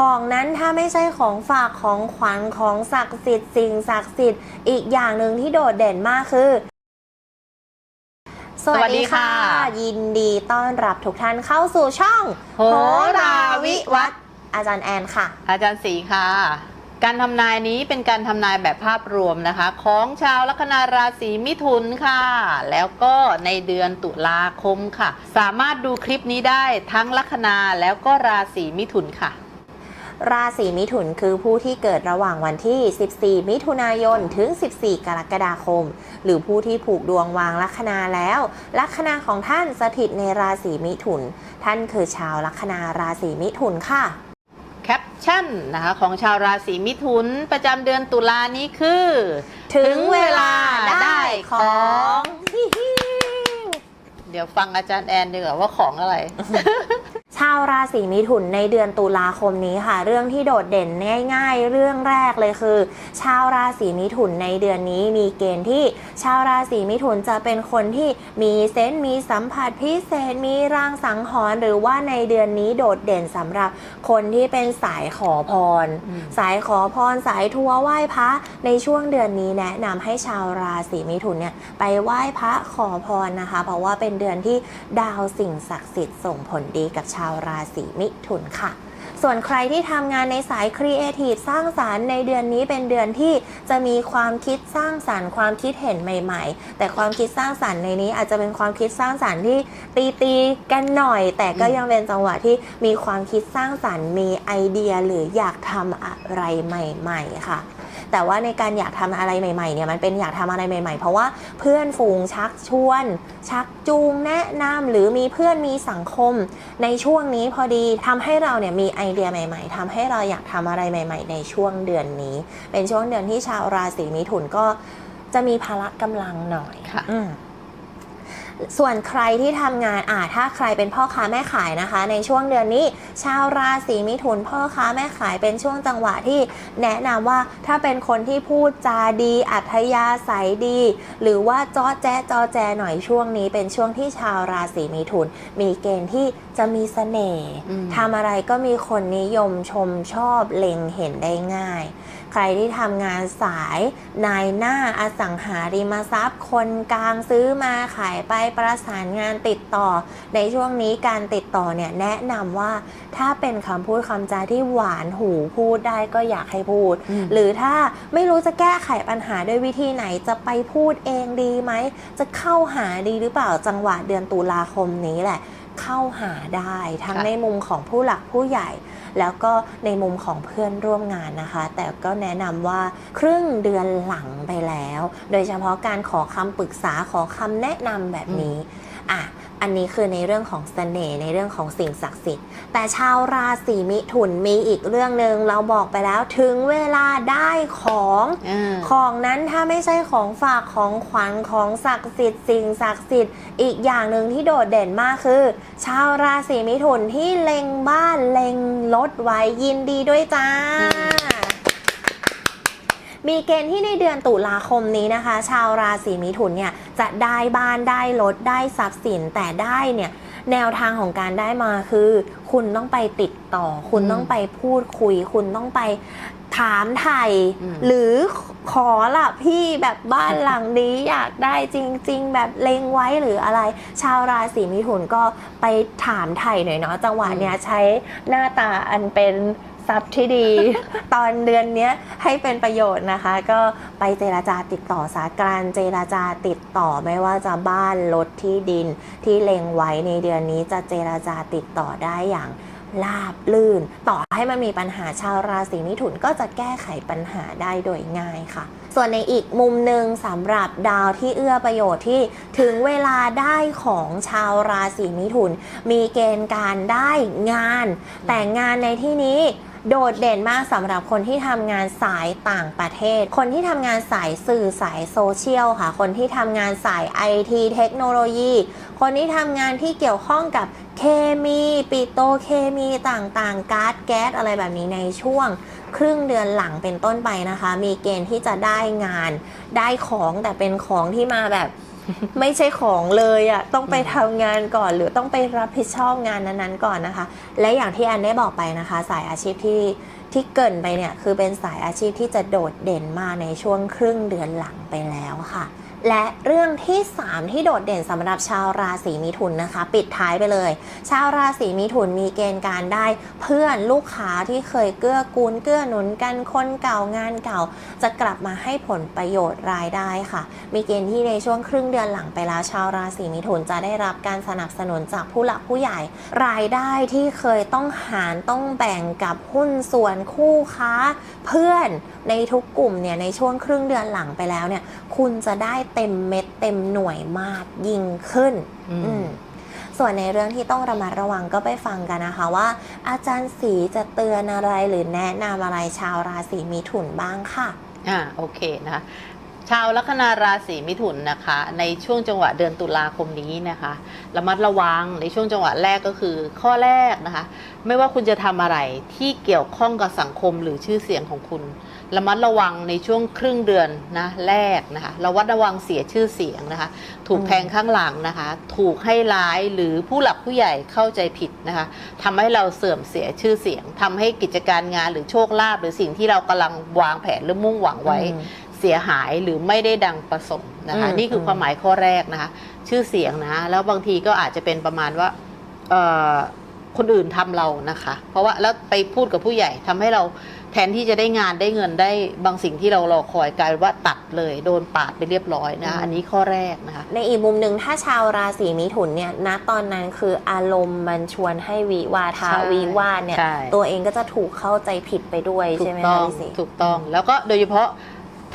ของนั้นถ้าไม่ใช่ของฝากของขวัญของศักดิ์สิทธิ์สิ่งศักดิ์สิทธิ์อีกอย่างหนึ่งที่โดดเด่นมากคือสวัสดีค่ะสวัสดีค่ะยินดีต้อนรับทุกท่านเข้าสู่ช่องโหราวิวัฒน์อาจารย์แอนค่ะ อาจารย์ศรีค่ะ การทำนายนี้เป็นการทำนายแบบภาพรวมนะคะ ของชาวลัคนาราศีมิถุนค่ะ แล้วก็ในเดือนตุลาคมค่ะ สามารถดูคลิปนี้ได้ทั้งลัคนาแล้วก็ราศีมิถุนค่ะ ราศีมิถุนคือผู้ที่เกิดระหว่างวันที่ 14 มิถุนายน ถึง 14 กรกฎาคม หรือผู้ที่ผูกดวงวางลัคนาแล้ว ลัคนาของท่านสถิตในราศีมิถุน ท่านคือชาวลัคนาราศีมิถุนค่ะ แคปชั่นนะคะของชาวราศีมิถุนประจำเดือนตุลานี้คือ ถึงเวลาได้ของเดี๋ยวฟังอาจารย์แอนดีกว่าว่าของอะไร ชาวราศีมิถุนในเดือนตุลาคมนี้ค่ะ เรื่องที่โดดเด่นง่าย ๆ เรื่องแรกเลยคือ ชาวราศีมิถุนในเดือนนี้มีเกณฑ์ที่ชาวราศีมิถุนจะเป็นคนที่มีเซนส์มีสัมผัสพิเศษมีรางสังหรณ์หรือว่าในเดือนนี้โดดเด่นสำหรับคนที่เป็นสายขอพร สายขอพรสายทัวร์ไหว้พระในช่วงเดือนนี้แนะนำให้ชาวราศีมิถุนเนี่ยไปไหว้พระขอพรนะคะ เพราะว่าเป็นเดือนที่ดาวสิ่งศักดิ์สิทธิ์ส่งผลดีกับชาวราศีมิถุนค่ะส่วนใครที่ทำงานในสายครีเอทีฟสร้างสารรค์ในเดือนนี้เป็นเดือนที่จะมีความคิดสร้างสารรค์ ความคิดเห็นใหม่ ๆ แต่ความคิดสร้างสารรค์ในนี้อาจจะเป็นความคิดสร้างสารรค์ที่ตีตีๆกันหน่อย แต่ก็ยังเป็นจังหวะที่มีความคิดสร้างสารรค์ มีไอเดียหรืออยากทำอะไรใหม่ ๆ ค่ะ แต่ว่าในการอยากทำอะไรใหม่ๆเนี่ยมันเป็นอยากทำอะไรใหม่ ๆ เพราะว่าเพื่อนฝูงชักชวน ชักจูงแนะนำหรือมีเพื่อนมีสังคม ในช่วงนี้พอดีทำให้เราเนี่ยมีไอเดียใหม่ ๆทำให้เราอยากทำอะไรใหม่ ๆ ในช่วงเดือนนี้ เป็นช่วงเดือนที่ชาวราศีมิถุนก็จะมีพละกำลังหน่อยค่ะอืม ส่วนใครที่ทำงานอ่าถ้าใครเป็นพ่อค้าแม่ขายนะคะ ในช่วงเดือนนี้ ชาวราศีมิถุนพ่อค้าแม่ขายเป็นช่วงจังหวะที่แนะนำว่าถ้าเป็นคนที่พูดจาดี อัธยาศัยดี หรือว่าจอแจ๊จอแจหน่อยช่วงนี้ เป็นช่วงที่ชาวราศีมิถุน มีเกณฑ์ที่จะมีเสน่ห์อืมทำอะไรก็มีคนนิยมชมชอบเล็งเห็นได้ง่าย ใครที่ทำงานสายนายหน้าอสังหาริมทรัพย์ คนกลางซื้อมาขายไปประสานงานติดต่อ ในช่วงนี้การติดต่อเนี่ยแนะนำว่าถ้าเป็นคำพูดคำจาที่หวานหูพูดได้ก็อยากให้พูดอืมหรือถ้าไม่รู้จะแก้ไขปัญหาด้วยวิธีไหนจะไปพูดเองดีไหม จะเข้าหาดีหรือเปล่าจังหวะเดือนตุลาคมนี้แหละ เข้าหาได้ทั้งค่ะในมุมของผู้หลักผู้ใหญ่ แล้วก็ในมุมของเพื่อนร่วมงานนะคะ แต่ก็แนะนำว่าครึ่งเดือนหลังไปแล้ว โดยเฉพาะการขอคำปรึกษาขอคำแนะนำแบบนี้อะ อันนี้คือในเรื่องของเสน่ห์ในเรื่องของสิ่งศักดิ์สิทธิ์ แต่ชาวราศีมิถุนมีอีกเรื่องหนึ่งเราบอกไปแล้วถึงเวลาได้ของอ่าของนั้นถ้าไม่ใช่ของฝากของขวัญของศักดิ์สิทธิ์สิ่งศักดิ์สิทธิ์อีกอย่างหนึ่งที่โดดเด่นมากคือ ชาวราศีมิถุนที่เล็งบ้านเล็งรถไว้ยินดีด้วยจ้าอื มมีเกณฑ์ที่ในเดือนตุลาคมนี้นะคะ ชาวราศีมิถุนเนี่ยจะได้บ้านได้รถได้ทรัพย์สินแต่ได้เนี่ยแนวทางของการได้มาคือ คุณต้องไปติดต่อ คุณอืมต้องไปพูดคุย คุณต้องไปถามไทยอืมหรือขอละพี่แบบบ้านหลังนี้อยากได้จริง ๆ แบบเล็งไว้หรืออะไร ชาวราศีมิถุนก็ไปถามไทยหน่อยเนาะจังหวะเนี้ยใช้หน้าตาอันเป็น ทรัพย์ที่ดี ตอนเดือนนี้ให้เป็นประโยชน์นะคะ ก็ไปเจราจาติดต่อสาการเจราจาติดต่อไม่ว่าจะบ้านรถที่ดินที่เล็งไว้ในเดือนนี้จะเจราจาติดต่อได้อย่างราบลื่น ต่อให้มันมีปัญหาชาวราศีมิถุนก็จะแก้ไขปัญหาได้โดยง่ายค่ะ ส่วนในอีกมุมหนึ่งสำหรับดาวที่เอื้อประโยชน์ที่ถึงเวลาได้ของชาวราศีมิถุน มีเกณฑ์การได้งาน แต่งานในที่นี้ โดดเด่นมากสำหรับคนที่ทำงานสายต่างประเทศ คนที่ทำงานสายสื่อสายโซเชียลค่ะ คนที่ทำงานสายไอทีเทคโนโลยี คนที่ทำงานที่เกี่ยวข้องกับเคมีปิโตเคมีต่างๆก๊าซแก๊สอะไรแบบนี้ในช่วงครึ่งเดือนหลังเป็นต้นไปนะคะ มีเกณฑ์ที่จะได้งานได้ของแต่เป็นของที่มาแบบ ไม่ใช่ของเลยอะ่ะต้องไปทำงานก่อนหรือต้องไปรับผิดชอบงานนั้นๆก่อนนะคะ และอย่างที่แอนได้บอกไปนะคะ สายอาชีพที่ที่เกินไปเนี่ยคือเป็นสายอาชีพที่จะโดดเด่นมากในช่วงครึ่งเดือนหลังไปแล้วค่ะ และเรื่องที่ 3 ที่โดดเด่นสำหรับชาวราศีมิถุนนะคะ ปิดท้ายไปเลย ชาวราศีมิถุนมีเกณฑ์การได้เพื่อนลูกค้าที่เคยเกื้อกูลเกื้อหนุนกันคนเก่างานเก่า จะกลับมาให้ผลประโยชน์รายได้ค่ะ มีเกณฑ์ที่ในช่วงครึ่งเดือนหลังไปแล้วชาวราศีมิถุนจะได้รับการสนับสนุนจากผู้หลักผู้ใหญ่ รายได้ที่เคยต้องหารต้องแบ่งกับหุ้นส่วนคู่ค้า เพื่อนในทุกกลุ่มเนี่ยในช่วงครึ่งเดือนหลังไปแล้วเนี่ยคุณจะได้เต็มเม็ดเต็มหน่วยมากยิ่งขึ้นอืมอืมส่วนในเรื่องที่ต้องระมัดระวังก็ไปฟังกันนะคะว่า อาจารย์สีจะเตือนอะไรหรือแนะนำอะไรชาวราศีมิถุนบ้างค่ะ อ่าโอเคนะคะชาวลัคนาราศีมิถุนนะคะ ในช่วงจังหวะเดือนตุลาคมนี้นะคะระมัดระวังในช่วงจังหวะแรกก็คือ ข้อแรกนะคะ ไม่ว่าคุณจะทำอะไรที่เกี่ยวข้องกับสังคมหรือชื่อเสียงของคุณ ระมัดระวังในช่วงครึ่งเดือนนะแรกนะคะระวัดระวังเสียชื่อเสียงนะคะ ถูกอืมแทงข้างหลังนะคะ ถูกให้ร้ายหรือผู้หลักผู้ใหญ่เข้าใจผิดนะคะทำให้เราเสื่อมเสียชื่อเสียงทำให้กิจการงานหรือโชคลาภหรือสิ่งที่เรากำลังวางแผนหรือมุ่งหวังไว้อืมเสียหายหรือไม่ได้ดังประสงค์นะคะอืมนี่คือความหมายข้อแรกนะคะ ชื่อเสียงนะ แล้วบางทีก็อาจจะเป็นประมาณว่าเอ่อคนอื่นทำเรานะคะ เพราะว่าแล้วไปพูดกับผู้ใหญ่ทำให้เรา แทนที่จะได้งานได้เงินได้บางสิ่งที่เรารอคอยกลายเป็นว่าตัดเลยโดนปาดไปเรียบร้อยนะคะอันนี้ข้อแรกนะคะในอีกมุมหนึ่งถ้าชาวราศีมิถุนเนี่ยณตอนนั้นคืออารมณ์มันชวนให้วิวาทาใช่วิวาทเนี่ยใช่ตัวเองก็จะถูกเข้าใจผิดไปด้วยถูใช่กไหมต้คะองพี่สีถูกต้องแล้วก็โดยเฉพาะ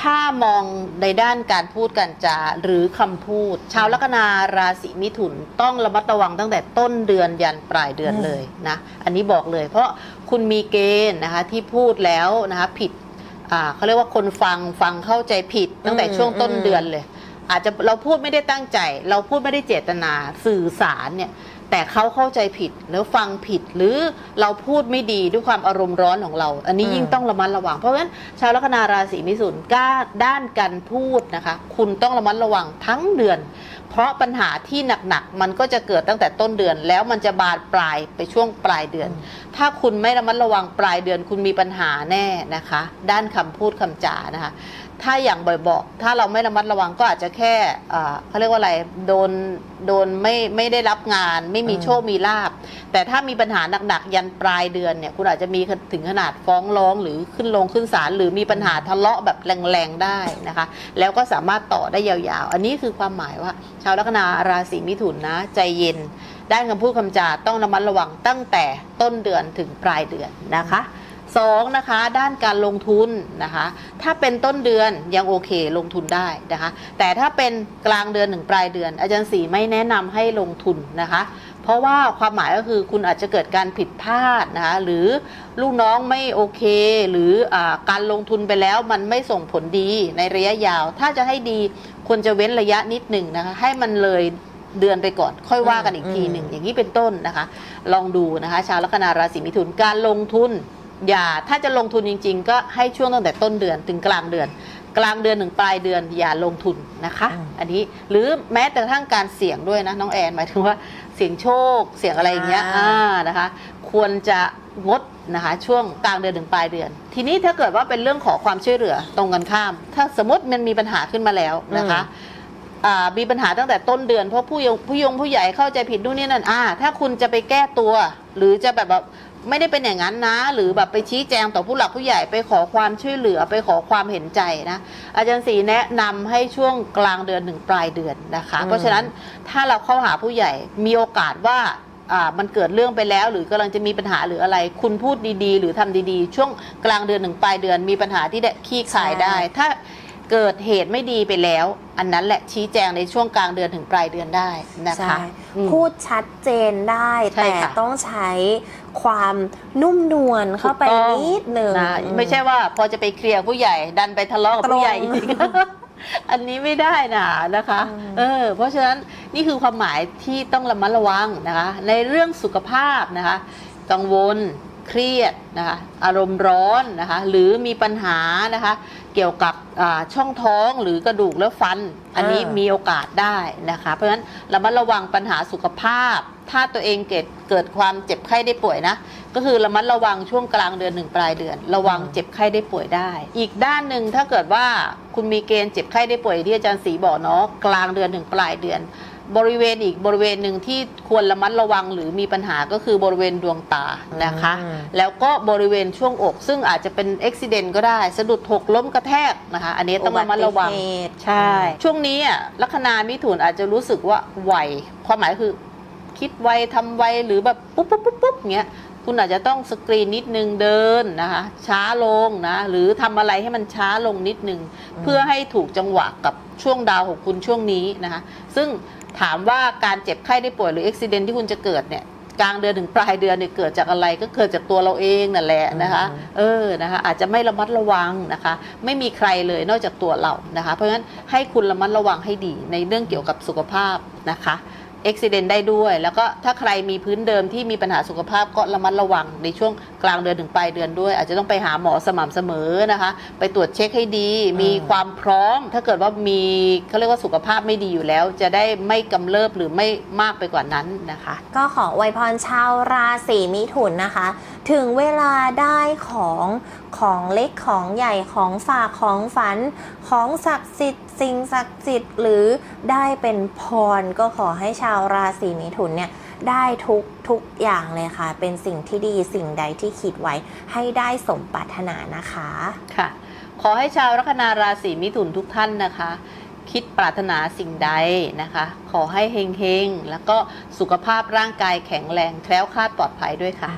ถ้ามองในด้านการพูดการจาหรือคำพูด ชาวลัคนาราศีมิถุนต้องระมัดระวังตั้งแต่ต้นเดือนยันปลายเดือนเลยนะอันนี้บอกเลย เพราะคุณมีเกณฑ์นะคะที่พูดแล้วนะคะผิดอ่าเขาเรียกว่าคนฟังฟังเข้าใจผิดตั้งแต่ช่วงต้นเดือนเลย อาจจะเราพูดไม่ได้ตั้งใจ เราพูดไม่ได้เจตนาสื่อสารเนี่ย แต่เขาเข้าใจผิดแล้วฟังผิดหรือเราพูดไม่ดีด้วยความอารมณ์ร้อนของเรา อันนี้อืมยิ่งต้องระมัดระวัง เพราะฉะนั้นชาวลัคนาราศีมิถุนกล้าด้านการพูดนะคะ คุณต้องระมัดระวังทั้งเดือน เพราะปัญหาที่หนักๆมันก็จะเกิดตั้งแต่ต้นเดือน แล้วมันจะบานปลายไปช่วงปลายเดือน ถ้าคุณไม่ระมัดระวังปลายเดือน คุณมีปัญหาแน่นะคะ ด้านคำพูดคำจานะคะ ถ้าอย่างบ่อยๆ ถ้าเราไม่ระมัดระวังก็อาจจะแค่อ่าเขาเรียกว่าอะไร โดน โดนไม่ไม่ได้รับงาน ไม่มีอืมโชค มีลาบ แต่ถ้ามีปัญหาหนักๆ ยันปลายเดือนเนี่ย คุณอาจจะมีถึงขนาดฟ้องร้องหรือขึ้นลงขึ้นศาลหรือมีปัญหาทะเลาะแบบแรงๆ ได้นะคะ แล้วก็สามารถต่อได้ยาวๆ อันนี้คือความหมายว่า ชาวลัคนาราศีมิถุนนะ ใจเย็นด้านคำพูดคำจาต้องระมัดระวังตั้งแต่ต้นเดือนถึงปลายเดือนนะคะ สองนะคะด้านการลงทุนนะคะ ถ้าเป็นต้นเดือนยังโอเคลงทุนได้นะคะ แต่ถ้าเป็นกลางเดือนถึงปลายเดือน อาจารย์สีไม่แนะนำให้ลงทุนนะคะ เพราะว่าความหมายก็คือคุณอาจจะเกิดการผิดพลาดนะคะหรือลูกน้องไม่โอเค หรืออาการลงทุนไปแล้วมันไม่ส่งผลดีในระยะยาว ถ้าจะให้ดีควรจะเว้นระยะนิดหนึ่งนะคะ ให้มันเลยเดือนไปก่อนค่อยว่ากันอีกทีหนึ่งอืมอย่างนี้เป็นต้นนะคะ ลองดูนะคะ ชาวลัคนาราศีมิถุนการลงทุน อย่าถ้าจะลงทุนจริง ๆ ก็ให้ช่วงตั้งแต่ต้นเดือนถึงกลางเดือน กลางเดือนถึงปลายเดือนอย่าลงทุนนะคะอืมอันนี้หรือแม้แต่กระทั่งการเสี่ยงด้วยนะน้องแอนหมายถึงว่าเสี่ยงโชคเสี่ยงอะไรอย่างเงี้ยอ่าอ่านะคะ ควรจะงดนะคะช่วงกลางเดือนถึงปลายเดือน ทีนี้ถ้าเกิดว่าเป็นเรื่องขอความช่วยเหลือตรงกันข้าม ถ้าสมมติมันมีปัญหาขึ้นมาแล้วนะคะอ่ามีปัญหาตั้งแต่ต้นเดือนเพราะผู้ยงผู้ยงผู้ใหญ่เข้าใจผิดนู่นนี่นั่นอ่าถ้าคุณจะไปแก้ตัว หรือจะแบบแบบ ไม่ได้เป็นอย่างนั้นนะ หรือแบบไปชี้แจงต่อผู้หลักผู้ใหญ่ไปขอความช่วยเหลือไปขอความเห็นใจนะ อาจารย์ศรีแนะนำให้ช่วงกลางเดือนถึงปลายเดือนนะคะอืมเพราะฉะนั้นถ้าเราเข้าหาผู้ใหญ่มีโอกาสว่าอ่ามันเกิดเรื่องไปแล้ว หรือกำลังจะมีปัญหาหรืออะไร คุณพูดดีๆ หรือทำดีๆ ช่วงกลางเดือนถึงปลายเดือนมีปัญหาที่ได้ขี้คายได้ ถ้า เกิดเหตุไม่ดีไปแล้ว อันนั้นแหละชี้แจงในช่วงกลางเดือนถึงปลายเดือนได้นะคะใช่อืมพูดชัดเจนได้ใช่แต่ค่ะต้องใช้ความนุ่มนวลเข้าไปถูกต้องนิดหนึ่งนะไม่ใช่ว่าพอจะไปเคลียร์ผู้ใหญ่ดันไปทะเลาะกับผู้ใหญ่ตรงอีกอันนี้ไม่ได้นะนะคะอืมเออ เพราะฉะนั้นนี่คือความหมายที่ต้องระมัดระวังนะคะ ในเรื่องสุขภาพนะคะ กังวล เครียดนะคะ อารมณ์ร้อนนะคะ หรือมีปัญหานะคะ เกี่ยวกับอ่าช่องท้องหรือกระดูกและฟัน อันนี้อ่ามีมีโอกาสได้นะคะ เพราะฉะนั้นระมัดระวังปัญหาสุขภาพ ถ้าตัวเองเกิดเกิดความเจ็บไข้ได้ป่วยนะ ก็คือระมัดระวังช่วงกลางเดือนถึงปลายเดือน ระวังเจ็บไข้ได้ป่วยได้ อีกด้านหนึ่งถ้าเกิดว่าคุณมีเกณฑ์เจ็บไข้ได้ป่วยที่อาจารย์ศรีบอกเนาะกลางเดือนถึงปลายเดือน บริเวณอีกบริเวณหนึ่งที่ควรระมัดระวังหรือมีปัญหาก็คือบริเวณดวงตานะคะอืมแล้วก็บริเวณช่วงอก ซึ่งอาจจะเป็นอุบิเหตุก็ได้ สะดุดหกล้มกระแทกนะคะ อันนี้ต้องระมัดระวังอุบัติเหตุใช่ ช่วงนี้อะลัคนามิถุนอาจจะรู้สึกว่าไวความหมายคือคิดไวทำไวหรือแบบปุ๊บปุ๊บปุ๊บปุ๊บเงี้ยคุณอาจจะต้องสกรีนนิดนึงเดินนะคะ ช้าลงนะหรือทำอะไรให้มันช้าลงนิดนึง เพื่อให้ถูกจังหวะกับช่วงดาวของคุณช่วงนี้นะคะ ซึ่ง ถามว่าการเจ็บไข้ได้ป่วยหรืออุบิเหตุที่คุณจะเกิดเนี่ยกลางเดือนถึงปลายเดือนเนี่ยเกิดจากอะไรก็เกิดจากตัวเราเองนั่นแหละนะคะอืมเออนะคะอาจจะไม่ระมัดระวังนะคะ ไม่มีใครเลยนอกจากตัวเรานะคะ เพราะฉะนั้นให้คุณระมัดระวังให้ดีในเรื่องเกี่ยวกับสุขภาพนะคะเอ็กซิเดนได้ด้วย แล้วก็ถ้าใครมีพื้นเดิมที่มีปัญหาสุขภาพก็ระมัดระวังในช่วงกลางเดือนถึงปลายเดือนด้วย อาจจะต้องไปหาหมอสม่ำเสมอนะคะ ไปตรวจเช็คให้ดี มีความพร้อม ถ้าเกิดว่ามีเขาเรียกว่าสุขภาพไม่ดีอยู่แล้ว จะได้ไม่กำเริบหรือไม่มากไปกว่านั้นนะคะ ก็ขออวยพรชาวราศีมิถุนนะคะ ถึงเวลาได้ของของเล็กของใหญ่ของฝากของฝันของศักดิ์สิทธิ์สิ่งศักดิ์สิทธิ์หรือได้เป็นพรก็ขอให้ชาวราศีมิถุนเนี่ยได้ทุกทุกอย่างเลยค่ะ เป็นสิ่งที่ดีสิ่งใดที่คิดไว้ให้ได้สมปรารถนานะคะค่ะ ขอให้ชาวลัคนาราศีมิถุนทุกท่านนะคะ คิดปรารถนาสิ่งใดนะคะ ขอให้เฮงๆ แล้วก็สุขภาพร่างกายแข็งแรงแคล้วคลาดปลอดภัยด้วยค่ะ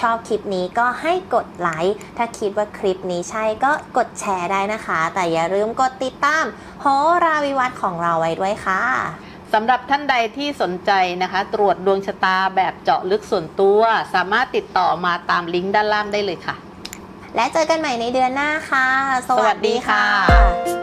ชอบคลิปนี้ก็ให้กดไลค์ ถ้าคิดว่าคลิปนี้ใช่ก็กดแชร์ได้นะคะ แต่อย่าลืมกดติดตามโหราวิวัฒน์ของเราไว้ด้วยค่ะสำหรับท่านใดที่สนใจนะคะ ตรวจดวงชะตาแบบเจาะลึกส่วนตัว สามารถติดต่อมาตามลิงก์ด้านล่างได้เลยค่ะ และเจอกันใหม่ในเดือนหน้าค่ะสสวัวัสสดีดีค่ะค่ะ